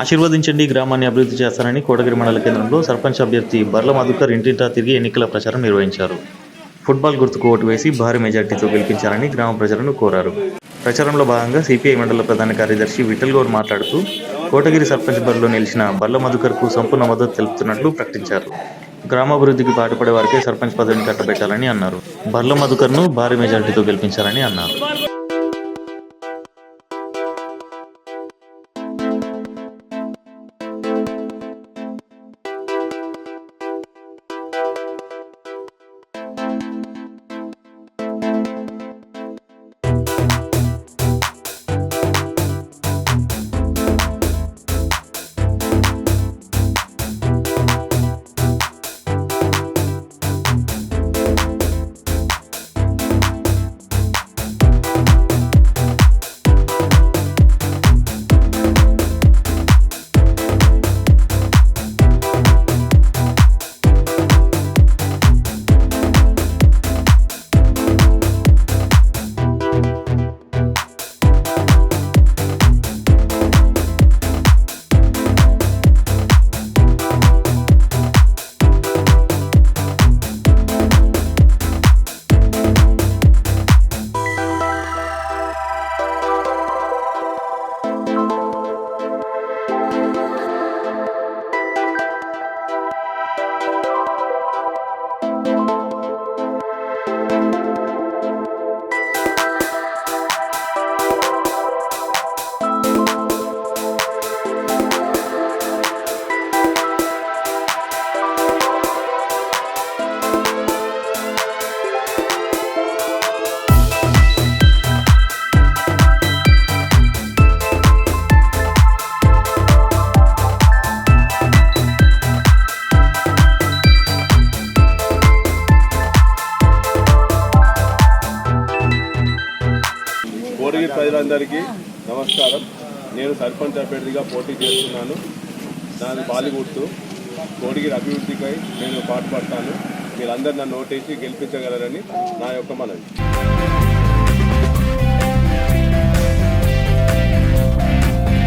ఆశీర్వదించండి గ్రామాన్ని అభివృద్ధి చేస్తానని కోటగిరి మండల కేంద్రంలో సర్పంచ్ అభ్యర్థి బర్ల మధుకర్ ఇంటింటా తిరిగి ఎన్నికల ప్రచారం నిర్వహించారు. ఫుట్బాల్ గుర్తుకు ఓటు వేసి భారీ మెజార్టీతో గెలిపించాలని గ్రామ ప్రజలను కోరారు. ప్రచారంలో భాగంగా సిపిఐ మండల ప్రధాన కార్యదర్శి విఠల్ గౌడ్ మాట్లాడుతూ కోటగిరి సర్పంచ్ బరిలో నిలిచిన బర్ల మధుకర్కు సంపూర్ణ మద్దతు తెలుపుతున్నట్లు ప్రకటించారు. గ్రామాభివృద్ధికి పాటుపడే వారికే సర్పంచ్ పదవిని కట్టబెట్టాలని అన్నారు. బర్ల మధుకర్ను భారీ మెజార్టీతో గెలిపించాలని అన్నారు. కోడిగిరి ప్రజలందరికీ నమస్కారం. నేను సర్పంచ్ అభ్యర్థిగా పోటీ చేస్తున్నాను. దాని బాలిగుర్తు. కోడిగిరి అభివృద్ధికై నేను పాటుపడతాను. మీరందరూ నన్ను ఓటేసి గెలిపించగలరని నా యొక్క మనవి.